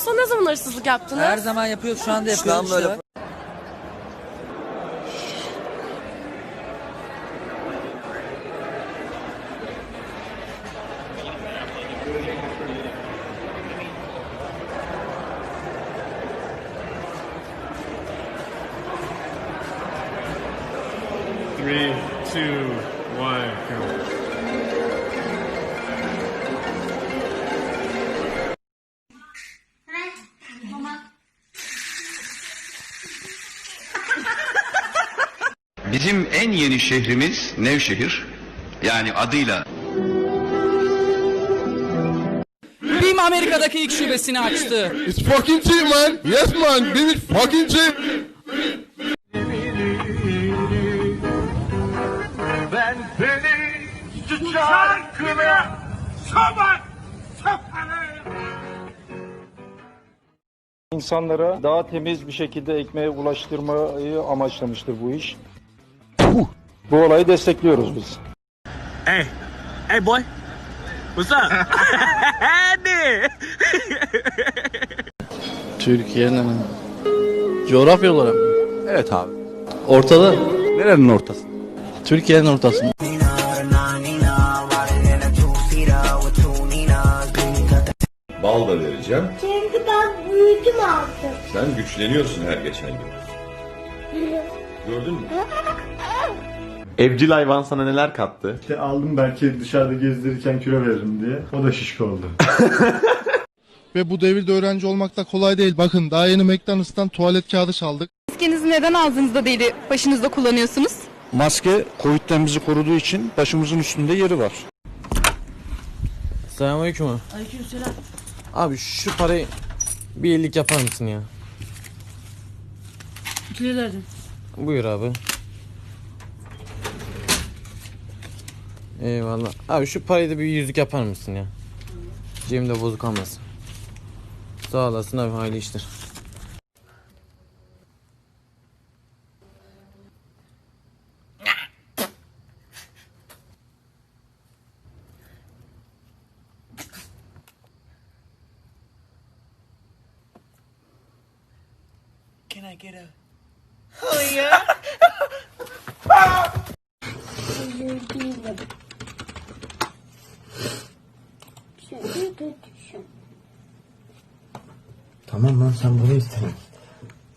son ne zaman hırsızlık yaptınız? Her zaman yapıyoruz şu anda yapıyoruz. İşte böyle işte. Three, two, one, go. Bizim en yeni şehrimiz Nevşehir. Yani adıyla BİM Amerika'daki ilk şubesini açtı. It's fucking cheap, man. Yes, man. This is fucking cheap. Ben seni çarkına sabah. İnsanlara daha temiz bir şekilde ekmeğe ulaştırmayı amaçlamıştır bu iş. Bu olayı destekliyoruz biz. Hey, hey boy. What's up? Andy. Türkiye'nin? Coğrafya olarak mı? Evet abi. Ortada. Nerenin ortası? Türkiye'nin ortasında. Bal da vereceğim. Çünkü ben büyüdüm artık. Sen güçleniyorsun her geçen gün. Gördün mü? Evcil hayvan sana neler kattı? İşte aldım belki dışarıda gezdirirken kilo veririm diye. O da şişko oldu. Ve bu devirde öğrenci olmak da kolay değil. Bakın daha yeni McDonald's'tan tuvalet kağıdı çaldık. Maskenizi neden ağzınızda değil başınızda kullanıyorsunuz? Maske Covid'den bizi koruduğu için başımızın üstünde yeri var. Selamünaleyküm abi. Aleykümselam. Abi şu parayı bir iyilik yapar mısın ya? Tüylerim. Buyur abi. Eyvallah. Abi şu parayı da bir yüzlük yapar mısın ya? Cebimde bozuk olmasın. Sağ olasın abi hayırlı işler. Kötüsün. Tamam lan sen bunu istedin.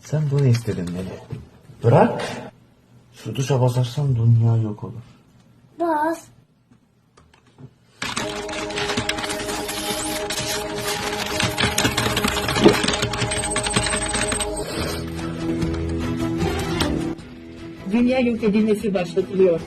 Sen bunu istedin Meli. Bırak. Şu tuşa basarsan dünya yok olur. Bas. Dünya yok edilmesi başlatılıyor.